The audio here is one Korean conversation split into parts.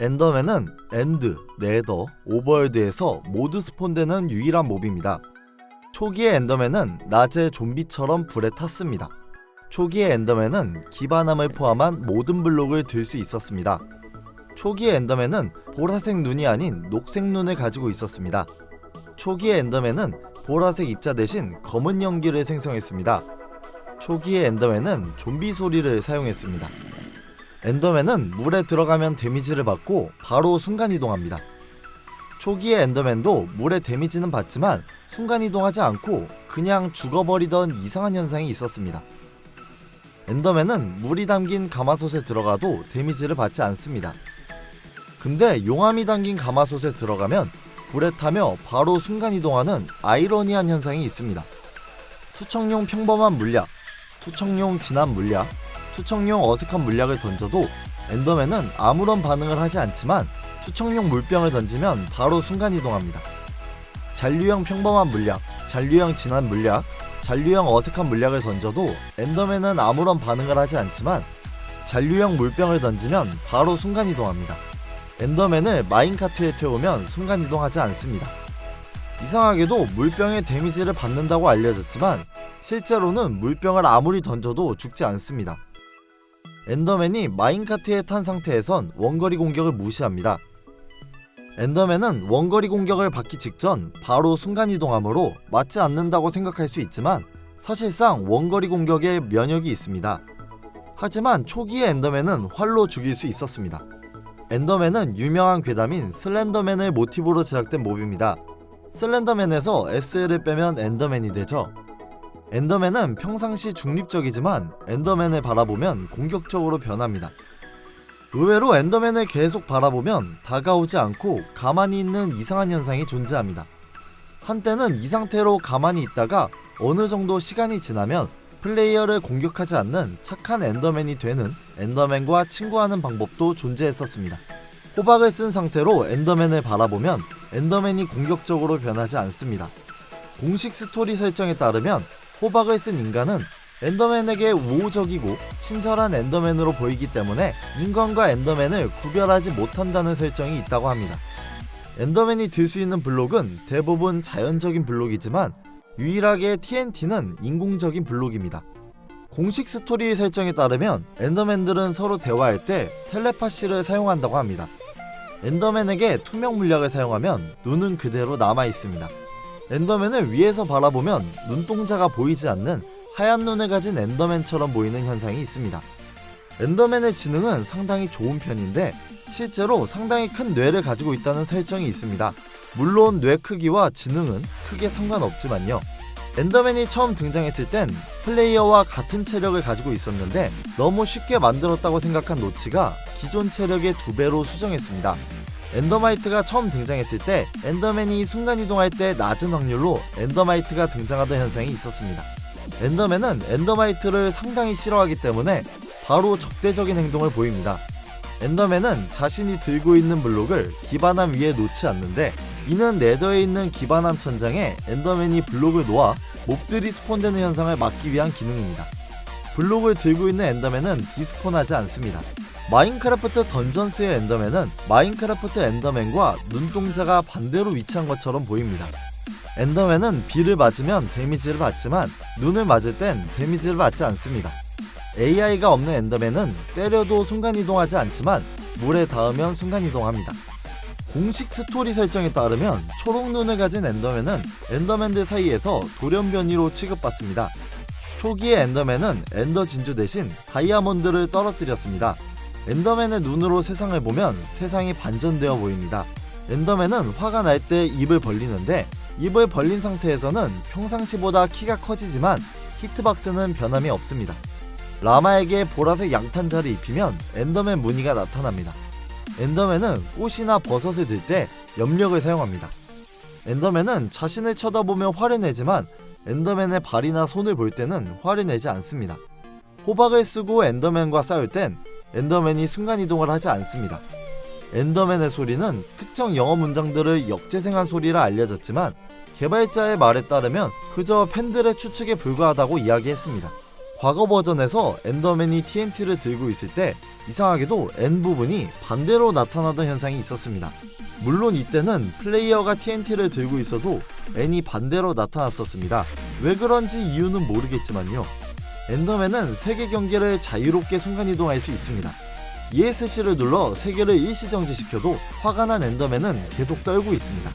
엔더맨은 엔드, 네더, 오버월드에서 모두 스폰되는 유일한 몹입니다. 초기의 엔더맨은 낮에 좀비처럼 불에 탔습니다. 초기의 엔더맨은 기반함을 포함한 모든 블록을 들 수 있었습니다. 초기의 엔더맨은 보라색 눈이 아닌 녹색 눈을 가지고 있었습니다. 초기의 엔더맨은 보라색 입자 대신 검은 연기를 생성했습니다. 초기의 엔더맨은 좀비 소리를 사용했습니다. 엔더맨은 물에 들어가면 데미지를 받고 바로 순간이동합니다. 초기의 엔더맨도 물에 데미지는 받지만 순간이동하지 않고 그냥 죽어버리던 이상한 현상이 있었습니다. 엔더맨은 물이 담긴 가마솥에 들어가도 데미지를 받지 않습니다. 근데 용암이 담긴 가마솥에 들어가면 불에 타며 바로 순간이동하는 아이러니한 현상이 있습니다. 투척용 평범한 물약, 투척용 진한 물약, 투척용 어색한 물약을 던져도 엔더맨은 아무런 반응을 하지 않지만 투척용 물병을 던지면 바로 순간이동합니다. 잔류형 평범한 물약, 잔류형 진한 물약, 잔류형 어색한 물약을 던져도 엔더맨은 아무런 반응을 하지 않지만 잔류형 물병을 던지면 바로 순간이동합니다. 엔더맨을 마인카트에 태우면 순간이동하지 않습니다. 이상하게도 물병의 데미지를 받는다고 알려졌지만 실제로는 물병을 아무리 던져도 죽지 않습니다. 엔더맨이 마인카트에 탄 상태에선 원거리 공격을 무시합니다. 엔더맨은 원거리 공격을 받기 직전 바로 순간이동하므로 맞지 않는다고 생각할 수 있지만 사실상 원거리 공격에 면역이 있습니다. 하지만 초기의 엔더맨은 활로 죽일 수 있었습니다. 엔더맨은 유명한 괴담인 슬렌더맨을 모티브로 제작된 몹입니다. 슬렌더맨에서 SL을 빼면 엔더맨이 되죠. 엔더맨은 평상시 중립적이지만 엔더맨을 바라보면 공격적으로 변합니다. 의외로 엔더맨을 계속 바라보면 다가오지 않고 가만히 있는 이상한 현상이 존재합니다. 한때는 이 상태로 가만히 있다가 어느 정도 시간이 지나면 플레이어를 공격하지 않는 착한 엔더맨이 되는 엔더맨과 친구하는 방법도 존재했었습니다. 호박을 쓴 상태로 엔더맨을 바라보면 엔더맨이 공격적으로 변하지 않습니다. 공식 스토리 설정에 따르면 호박을 쓴 인간은 엔더맨에게 우호적이고 친절한 엔더맨으로 보이기 때문에 인간과 엔더맨을 구별하지 못한다는 설정이 있다고 합니다. 엔더맨이 들 수 있는 블록은 대부분 자연적인 블록이지만 유일하게 TNT는 인공적인 블록입니다. 공식 스토리 설정에 따르면 엔더맨들은 서로 대화할 때 텔레파시를 사용한다고 합니다. 엔더맨에게 투명 물약을 사용하면 눈은 그대로 남아 있습니다. 엔더맨을 위에서 바라보면 눈동자가 보이지 않는 하얀 눈을 가진 엔더맨처럼 보이는 현상이 있습니다. 엔더맨의 지능은 상당히 좋은 편인데 실제로 상당히 큰 뇌를 가지고 있다는 설정이 있습니다. 물론 뇌 크기와 지능은 크게 상관없지만요. 엔더맨이 처음 등장했을 땐 플레이어와 같은 체력을 가지고 있었는데 너무 쉽게 만들었다고 생각한 노치가 기존 체력의 두 배로 수정했습니다. 엔더마이트가 처음 등장했을 때 엔더맨이 순간이동할 때 낮은 확률로 엔더마이트가 등장하던 현상이 있었습니다. 엔더맨은 엔더마이트를 상당히 싫어하기 때문에 바로 적대적인 행동을 보입니다. 엔더맨은 자신이 들고 있는 블록을 기반함 위에 놓지 않는데 이는 네더에 있는 기반함 천장에 엔더맨이 블록을 놓아 몹들이 스폰되는 현상을 막기 위한 기능입니다. 블록을 들고 있는 엔더맨은 디스폰하지 않습니다. 마인크래프트 던전스의 엔더맨은 마인크래프트 엔더맨과 눈동자가 반대로 위치한 것처럼 보입니다. 엔더맨은 비를 맞으면 데미지를 받지만 눈을 맞을 땐 데미지를 받지 않습니다. AI가 없는 엔더맨은 때려도 순간이동하지 않지만 물에 닿으면 순간이동합니다. 공식 스토리 설정에 따르면 초록 눈을 가진 엔더맨은 엔더맨들 사이에서 돌연변이로 취급받습니다. 초기의 엔더맨은 엔더 진주 대신 다이아몬드를 떨어뜨렸습니다. 엔더맨의 눈으로 세상을 보면 세상이 반전되어 보입니다. 엔더맨은 화가 날 때 입을 벌리는데 입을 벌린 상태에서는 평상시보다 키가 커지지만 히트박스는 변함이 없습니다. 라마에게 보라색 양탄자를 입히면 엔더맨 무늬가 나타납니다. 엔더맨은 꽃이나 버섯을 들 때 염력을 사용합니다. 엔더맨은 자신을 쳐다보며 화를 내지만 엔더맨의 발이나 손을 볼 때는 화를 내지 않습니다. 호박을 쓰고 엔더맨과 싸울 땐 엔더맨이 순간이동을 하지 않습니다. 엔더맨의 소리는 특정 영어 문장들을 역재생한 소리라 알려졌지만 개발자의 말에 따르면 그저 팬들의 추측에 불과하다고 이야기했습니다. 과거 버전에서 엔더맨이 TNT를 들고 있을 때 이상하게도 N 부분이 반대로 나타나던 현상이 있었습니다. 물론 이때는 플레이어가 TNT를 들고 있어도 N이 반대로 나타났었습니다. 왜 그런지 이유는 모르겠지만요. 엔더맨은 세계 경계를 자유롭게 순간이동할 수 있습니다. ESC를 눌러 세계를 일시정지시켜도 화가 난 엔더맨은 계속 떨고 있습니다.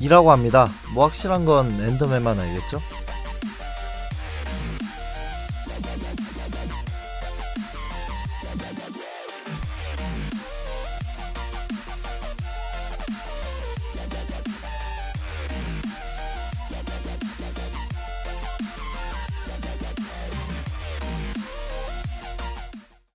이라고 합니다. 뭐 확실한 건 엔더맨만 알겠죠?